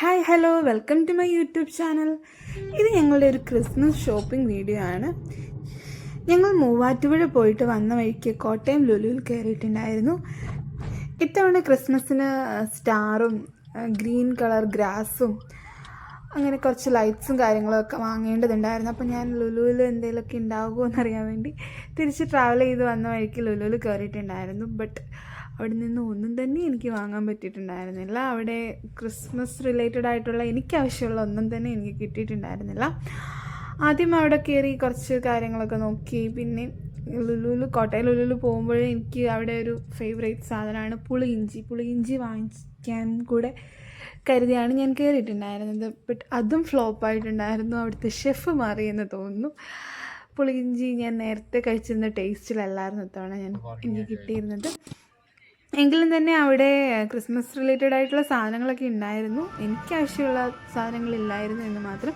Hi hello welcome to my YouTube channel ഇത് ഞങ്ങളുടെ ഒരു ക്രിസ്മസ് ഷോപ്പിംഗ് വീഡിയോ ആണ്. ഞങ്ങൾ മൂവാറ്റുപുഴ പോയിട്ട് വന്ന വഴിക്ക് കോട്ടയം ലുലുവിൽ കയറിയിട്ടുണ്ടായിരുന്നു. ഇത്തവണ ക്രിസ്മസിന് സ്റ്റാറും ഗ്രീൻ കളർ ഗ്രാസും അങ്ങനെ കുറച്ച് ലൈറ്റ്സും കാര്യങ്ങളൊക്കെ വാങ്ങേണ്ടതുണ്ടായിരുന്നു. അപ്പോൾ ഞാൻ ലുലുവിൽ എന്തെങ്കിലുമൊക്കെ ഉണ്ടാകുമോ എന്നറിയാൻ വേണ്ടി തിരിച്ച് ട്രാവൽ ചെയ്ത് വന്ന വഴിക്ക് ലുലുവിൽ കയറിയിട്ടുണ്ടായിരുന്നു. ബട്ട് അവിടെ നിന്ന് ഒന്നും തന്നെ എനിക്ക് വാങ്ങാൻ പറ്റിയിട്ടുണ്ടായിരുന്നില്ല. അവിടെ ക്രിസ്മസ് റിലേറ്റഡ് ആയിട്ടുള്ള എനിക്ക് ആവശ്യമുള്ള ഒന്നും തന്നെ എനിക്ക് കിട്ടിയിട്ടുണ്ടായിരുന്നില്ല. ആദ്യം അവിടെ കയറി കുറച്ച് കാര്യങ്ങളൊക്കെ നോക്കി. പിന്നെ ലുലുലു കോട്ടയം ലുലുലു പോകുമ്പോഴേ എനിക്ക് അവിടെ ഒരു ഫേവറേറ്റ് സാധനമാണ് പുളി ഇഞ്ചി. പുളിയിഞ്ചി പുളിയിഞ്ചി വാങ്ങിക്കാൻ കൂടെ കരുതിയാണ് ഞാൻ കയറിയിട്ടുണ്ടായിരുന്നത് ബട്ട് അതും ഫ്ലോപ്പായിട്ടുണ്ടായിരുന്നു അവിടുത്തെ ഷെഫ് മാറിയെന്ന് തോന്നുന്നു. പുളിയിഞ്ചി ഞാൻ നേരത്തെ കഴിച്ചിരുന്ന ടേസ്റ്റിലല്ലായിരുന്നു ഇത്തവണ ഞാൻ എനിക്ക് കിട്ടിയിരുന്നത്. എങ്കിലും തന്നെ അവിടെ ക്രിസ്മസ് റിലേറ്റഡ് ആയിട്ടുള്ള സാധനങ്ങളൊക്കെ ഉണ്ടായിരുന്നു. എനിക്ക് ആവശ്യമുള്ള സാധനങ്ങളില്ലായിരുന്നു എന്ന് മാത്രം.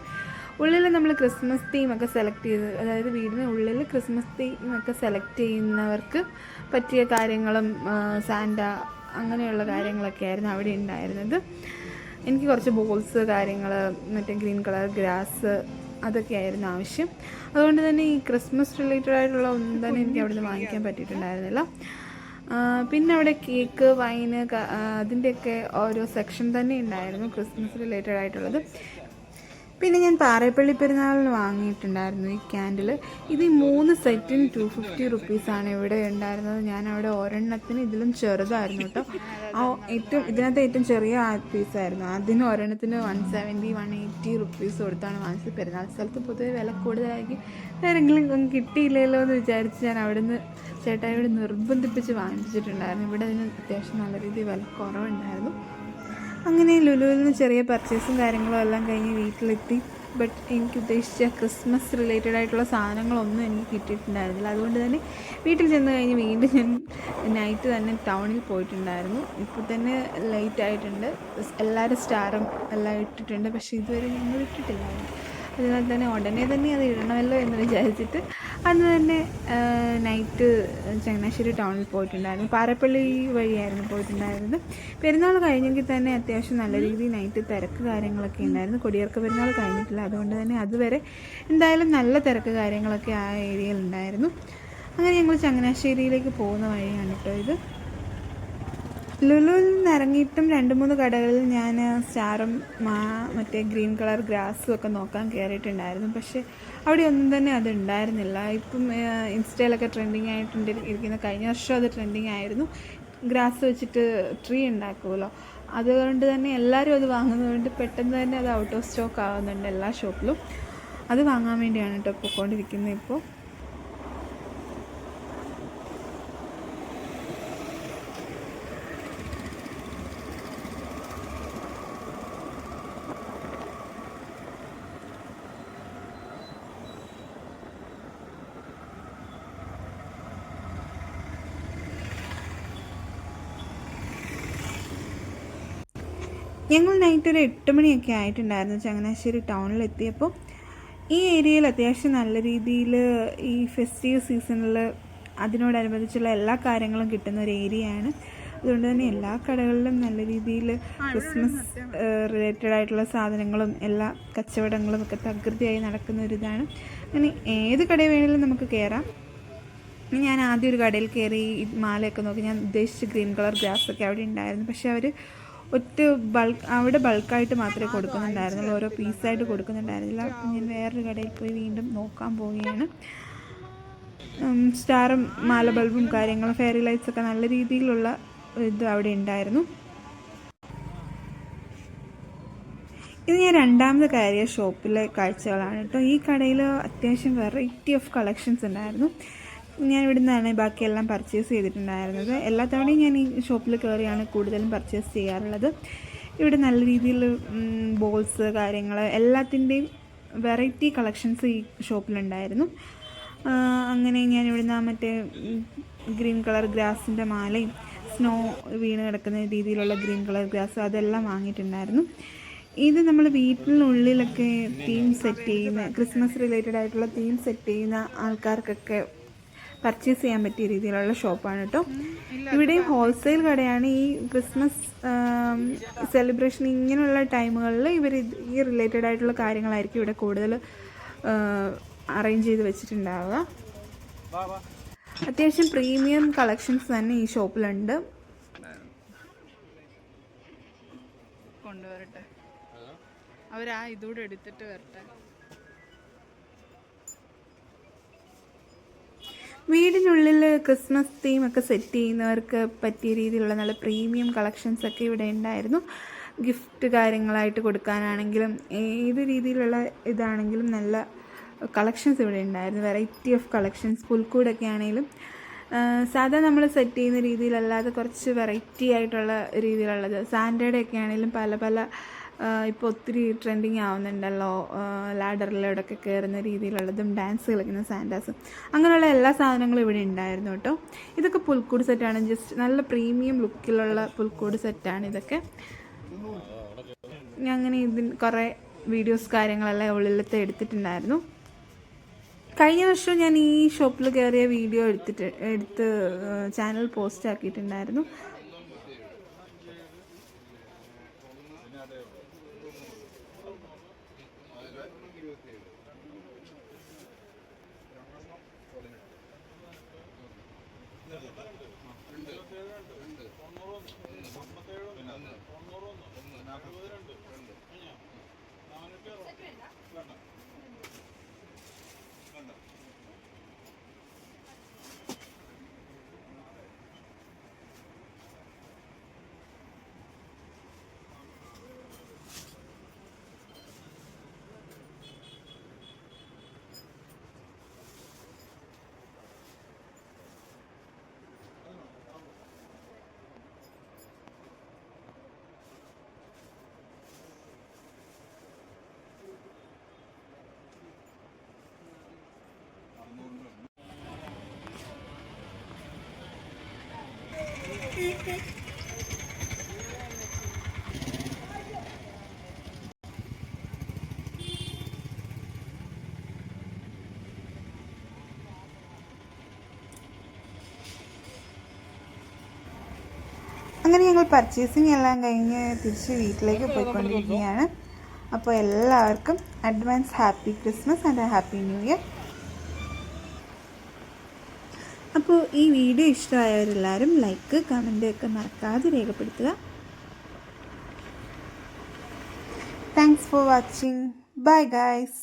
ഉള്ളിൽ നമ്മൾ ക്രിസ്മസ് തീമൊക്കെ സെലക്ട് ചെയ്ത് അതായത് വീടിന് ഉള്ളിൽ ക്രിസ്മസ് തീമൊക്കെ സെലക്ട് ചെയ്യുന്നവർക്ക് പറ്റിയ കാര്യങ്ങളും സാൻഡ അങ്ങനെയുള്ള കാര്യങ്ങളൊക്കെ ആയിരുന്നു അവിടെ ഉണ്ടായിരുന്നത്. എനിക്ക് കുറച്ച് ബോൾസ് കാര്യങ്ങൾ മറ്റേ ഗ്രീൻ കളർ ഗ്രാസ് അതൊക്കെ ആയിരുന്നു ആവശ്യം. അതുകൊണ്ട് തന്നെ ഈ ക്രിസ്മസ് റിലേറ്റഡ് ആയിട്ടുള്ള ഒന്നും തന്നെ എനിക്ക് അവിടുന്ന് വാങ്ങിക്കാൻ പറ്റിയിട്ടുണ്ടായിരുന്നില്ല. പിന്നെ അവിടെ കേക്ക് വൈന് അതിന്റെയൊക്കെ ഓരോ സെക്ഷൻ തന്നെ ഉണ്ടായിരുന്നു ക്രിസ്മസ് റിലേറ്റഡ് ആയിട്ടുള്ളത്. പിന്നെ ഞാൻ പാറേപ്പള്ളി പെരുന്നാളിന് വാങ്ങിയിട്ടുണ്ടായിരുന്നു ഈ ക്യാൻഡിൽ ഇത് മൂന്ന് സെറ്റിന് ടു ഫിഫ്റ്റി റുപ്പീസാണ് ഇവിടെ ഉണ്ടായിരുന്നത്. ഞാൻ അവിടെ ഒരെണ്ണത്തിന് ഇതിലും ചെറുതായിരുന്നു കേട്ടോ. ആ ഏറ്റവും ഇതിനകത്ത് ഏറ്റവും ചെറിയ പീസായിരുന്നു അതിന് ഒരെണ്ണത്തിന് one seventy one eighty rupees കൊടുത്താണ് വാങ്ങിച്ചത്. പെരുന്നാൾ സ്ഥലത്ത് പൊതുവെ വില കൂടുതലായിരിക്കും. ഒന്നും കിട്ടിയില്ലല്ലോ എന്ന് വിചാരിച്ച് ഞാൻ അവിടെ നിന്ന് ചേട്ടായി ഇവിടെ നിർബന്ധിപ്പിച്ച് വാങ്ങിച്ചിട്ടുണ്ടായിരുന്നു. ഇവിടെ അതിന് അത്യാവശ്യം നല്ല രീതിയിൽ വില കുറവുണ്ടായിരുന്നു. അങ്ങനെ ലുലുവിൽ നിന്ന് ചെറിയ പർച്ചേസും കാര്യങ്ങളും എല്ലാം കഴിഞ്ഞ് വീട്ടിലെത്തി. ബട്ട് എനിക്ക് ഉദ്ദേശിച്ച ക്രിസ്മസ് റിലേറ്റഡ് ആയിട്ടുള്ള സാധനങ്ങളൊന്നും എനിക്ക് കിട്ടിയിട്ടുണ്ടായിരുന്നില്ല. അതുകൊണ്ട് തന്നെ വീട്ടിൽ ചെന്ന് കഴിഞ്ഞ് വീണ്ടും ഞാൻ നൈറ്റ് തന്നെ ടൗണിൽ പോയിട്ടുണ്ടായിരുന്നു. ഇപ്പോൾ തന്നെ ലേറ്റ് ആയിട്ടുണ്ട്. എല്ലാവരും സ്റ്റാറും എല്ലാം ഇട്ടിട്ടുണ്ട്. പക്ഷേ ഇതുവരെ ഞങ്ങൾ ഇട്ടിട്ടില്ലായിരുന്നു അതിനാൽ തന്നെ ഉടനെ തന്നെ അത് ഇടണമല്ലോ എന്ന് വിചാരിച്ചിട്ട് അന്ന് തന്നെ നൈറ്റ് ചങ്ങനാശ്ശേരി ടൗണിൽ പോയിട്ടുണ്ടായിരുന്നു. പാറപ്പള്ളി വഴിയായിരുന്നു പോയിട്ടുണ്ടായിരുന്നത്. പെരുന്നാൾ കഴിഞ്ഞെങ്കിൽ തന്നെ അത്യാവശ്യം നല്ല രീതിയിൽ നൈറ്റ് തിരക്ക് കാര്യങ്ങളൊക്കെ ഉണ്ടായിരുന്നു. കൊടിയേർക്ക് പെരുന്നാൾ കഴിഞ്ഞിട്ടില്ല. അതുകൊണ്ട് തന്നെ അതുവരെ എന്തായാലും നല്ല തിരക്ക് കാര്യങ്ങളൊക്കെ ആ ഏരിയയിൽ ഉണ്ടായിരുന്നു. അങ്ങനെ ഞങ്ങൾ ചങ്ങനാശ്ശേരിയിലേക്ക് പോകുന്ന വഴിയാണ് കേട്ടോ ഇത്. ലുലുവിൽ നിന്ന് ഇറങ്ങിയിട്ടും രണ്ട് മൂന്ന് കടകളിൽ ഞാൻ സ്റ്റാറും മാ മറ്റേ ഗ്രീൻ കളർ ഗ്രാസും ഒക്കെ നോക്കാൻ കയറിയിട്ടുണ്ടായിരുന്നു പക്ഷേ അവിടെ ഒന്നും തന്നെ അത് ഉണ്ടായിരുന്നില്ല. ഇപ്പം ഇൻസ്റ്റയിലൊക്കെ ട്രെൻഡിങ് ആയിട്ടുണ്ട് ഇരിക്കുന്ന കഴിഞ്ഞ വർഷം അത് ട്രെൻഡിങ് ആയിരുന്നു. ഗ്രാസ് വെച്ചിട്ട് ട്രീ ഉണ്ടാക്കുമല്ലോ. അതുകൊണ്ട് തന്നെ എല്ലാവരും അത് വാങ്ങുന്നതുകൊണ്ട് പെട്ടെന്ന് തന്നെ അത് ഔട്ട് ഓഫ് സ്റ്റോക്ക് ആവുന്നുണ്ട് എല്ലാ ഷോപ്പിലും അത് വാങ്ങാൻ വേണ്ടിയാണ് കേട്ടോ പോയിക്കൊണ്ടിരിക്കുന്നത് ഇപ്പോൾ ഞങ്ങൾ നൈറ്റ് ഒരു എട്ട് മണിയൊക്കെ ആയിട്ടുണ്ടായിരുന്നു ചങ്ങനാശ്ശേരി ടൗണിൽ എത്തിയപ്പോൾ ഈ ഏരിയയിൽ അത്യാവശ്യം നല്ല രീതിയിൽ ഈ ഫെസ്റ്റീവ് സീസണിൽ അതിനോടനുബന്ധിച്ചുള്ള എല്ലാ കാര്യങ്ങളും കിട്ടുന്ന ഒരു ഏരിയയാണ് അതുകൊണ്ട് തന്നെ എല്ലാ കടകളിലും നല്ല രീതിയിൽ ക്രിസ്മസ് റിലേറ്റഡ് ആയിട്ടുള്ള സാധനങ്ങളും എല്ലാ കച്ചവടങ്ങളും ഒക്കെ തകൃതിയായി നടക്കുന്ന ഒരു ഇതാണ്. അങ്ങനെ ഏത് കടയിൽ വേണമെങ്കിലും നമുക്ക് കയറാം ഞാൻ ആദ്യം ഒരു കടയിൽ കയറി ഈ മാലയൊക്കെ നോക്കി. ഞാൻ ഉദ്ദേശിച്ച ഗ്രീൻ കളർ ഗ്രാസ് ഒക്കെ അവിടെ ഉണ്ടായിരുന്നു. പക്ഷെ അവർ ഒറ്റ ബൾക്ക് അവിടെ ബൾക്കായിട്ട് മാത്രമേ കൊടുക്കുന്നുണ്ടായിരുന്നുള്ളൂ. ഓരോ പീസായിട്ട് കൊടുക്കുന്നുണ്ടായിരുന്നില്ല. ഞാൻ വേറൊരു കടയിൽ പോയി വീണ്ടും നോക്കാൻ പോവുകയാണ്. സ്റ്റാറും മാല ബൾബും കാര്യങ്ങളും ഫെയറി ലൈറ്റ്സ് ഒക്കെ നല്ല രീതിയിലുള്ള ഇത് അവിടെ ഉണ്ടായിരുന്നു. ഇത് ഞാൻ രണ്ടാമത് കയറിയ ഷോപ്പിലെ കാഴ്ചകളാണ് കേട്ടോ. ഈ കടയിൽ അത്യാവശ്യം വെറൈറ്റി ഓഫ് കളക്ഷൻസ് ഉണ്ടായിരുന്നു. ഞാൻ ഇവിടെ നിന്നാണ് ബാക്കിയെല്ലാം പർച്ചേസ് ചെയ്തിട്ടുണ്ടായിരുന്നത്. എല്ലാ തവണയും ഞാൻ ഈ ഷോപ്പിൽ കയറിയാണ് കൂടുതലും പർച്ചേസ് ചെയ്യാറുള്ളത്. ഇവിടെ നല്ല രീതിയിൽ ബോൾസ് കാര്യങ്ങൾ എല്ലാത്തിന്റെയും വെറൈറ്റി കളക്ഷൻസ് ഈ ഷോപ്പിലുണ്ടായിരുന്നു അങ്ങനെ ഞാൻ ഇവിടുന്ന് മറ്റേ ഗ്രീൻ കളർ ഗ്രാസിന്റെ മാലയും സ്നോ വീണ് കിടക്കുന്ന രീതിയിലുള്ള ഗ്രീൻ കളർ ഗ്രാസ് അതെല്ലാം വാങ്ങിയിട്ടുണ്ടായിരുന്നു. ഇത് നമ്മൾ വീട്ടിനുള്ളിലൊക്കെ തീം സെറ്റ് ചെയ്യുന്ന ക്രിസ്മസ് റിലേറ്റഡ് ആയിട്ടുള്ള തീം സെറ്റ് ചെയ്യുന്ന ആൾക്കാർക്കൊക്കെ പർച്ചേസ് ചെയ്യാൻ പറ്റിയ രീതിയിലുള്ള ഷോപ്പാണ് കേട്ടോ ഇവിടെയും ഹോൾസെയിൽ കടയാണ് ഈ ക്രിസ്മസ് സെലിബ്രേഷൻ ഇങ്ങനെയുള്ള ടൈമുകളിൽ ഇവർ ഈ റിലേറ്റഡ് ആയിട്ടുള്ള കാര്യങ്ങളായിരിക്കും ഇവിടെ കൂടുതൽ അറേഞ്ച് ചെയ്ത് വെച്ചിട്ടുണ്ടാവുക. അത്യാവശ്യം പ്രീമിയം കളക്ഷൻസ് തന്നെ ഈ ഷോപ്പിലുണ്ട് കൊണ്ടുവരട്ടെ. അവരാ ഇതൂടെ എടുത്തിട്ട് വരട്ടെ. വീടിനുള്ളിൽ ക്രിസ്മസ് തീം ഒക്കെ സെറ്റ് ചെയ്യുന്നവർക്ക് പറ്റിയ രീതിയിലുള്ള നല്ല പ്രീമിയം കളക്ഷൻസ് ഒക്കെ ഇവിടെ ഉണ്ടായിരുന്നു. ഗിഫ്റ്റ് കാര്യങ്ങളായിട്ട് കൊടുക്കാനാണെങ്കിലും ഏത് രീതിയിലുള്ള ഇതാണെങ്കിലും നല്ല കളക്ഷൻസ് ഇവിടെ ഉണ്ടായിരുന്നു. വെറൈറ്റി ഓഫ് കളക്ഷൻസ് പുൽക്കൂടൊക്കെ ആണെങ്കിലും. സാധാ നമ്മൾ സെറ്റ് ചെയ്യുന്ന രീതിയിലല്ലാതെ കുറച്ച് വെറൈറ്റി ആയിട്ടുള്ള രീതിയിലുള്ളത്. സാൻഡേഡൊക്കെ ആണെങ്കിലും പല പല ഇപ്പോൾ ഒത്തിരി ട്രെൻഡിങ് ആവുന്നുണ്ടല്ലോ. ലാഡറിലൂടെയൊക്കെ കയറുന്ന രീതിയിലുള്ളതും ഡാൻസ് കളിക്കുന്ന സാൻഡാസും അങ്ങനെയുള്ള എല്ലാ സാധനങ്ങളും ഇവിടെ ഉണ്ടായിരുന്നു കേട്ടോ. ഇതൊക്കെ പുൽക്കൂട് സെറ്റാണ് ജസ്റ്റ് നല്ല പ്രീമിയം ലുക്കിലുള്ള പുൽക്കൂട് സെറ്റാണ് ഇതൊക്കെ. ഞാൻ അങ്ങനെ ഇതിന് കുറേ വീഡിയോസ് കാര്യങ്ങളെല്ലാം ഉള്ളിലത്തെ എടുത്തിട്ടുണ്ടായിരുന്നു. കഴിഞ്ഞ വർഷം ഞാൻ ഈ ഷോപ്പിൽ കയറിയ വീഡിയോ എടുത്തിട്ട് എടുത്ത് ചാനൽ പോസ്റ്റ് ആക്കിയിട്ടുണ്ടായിരുന്നു. നാലേ ഉള്ളൂ ഇരുപത്തിയേഴ് രണ്ടെണ്ണം പതിനെട്ട് ഇരുപത്തേഴ് രണ്ട് തൊണ്ണൂറ് ഒന്ന്. അമ്പത്തേഴ് ഒന്ന്. തൊണ്ണൂറ് ഒന്ന്. നാൽപ്പത് അങ്ങനെ ഞങ്ങൾ പർച്ചേസിങ് എല്ലാം കഴിഞ്ഞ് തിരിച്ച് വീട്ടിലേക്ക് പോയിക്കൊണ്ടിരിക്കുകയാണ്. അപ്പോൾ എല്ലാവർക്കും advance happy Christmas and happy new year അപ്പോൾ ഈ വീഡിയോ ഇഷ്ടമായവരെല്ലാവരും ലൈക്ക് കമന്റ് ഒക്കെ മറക്കാതെ രേഖപ്പെടുത്തുക. Thanks for watching bye guys